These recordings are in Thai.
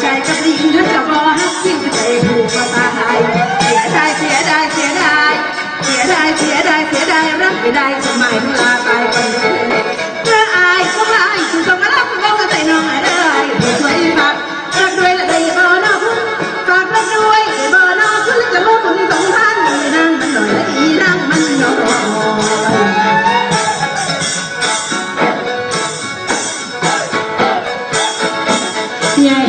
ใจกับดินนึกจะบอฮักยิ่งใจผูกมาตายเสียดาเสียด้เสียดาเสียด้เสียดาเสียดารักไม่ได้สมัยของเร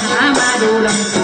เห็น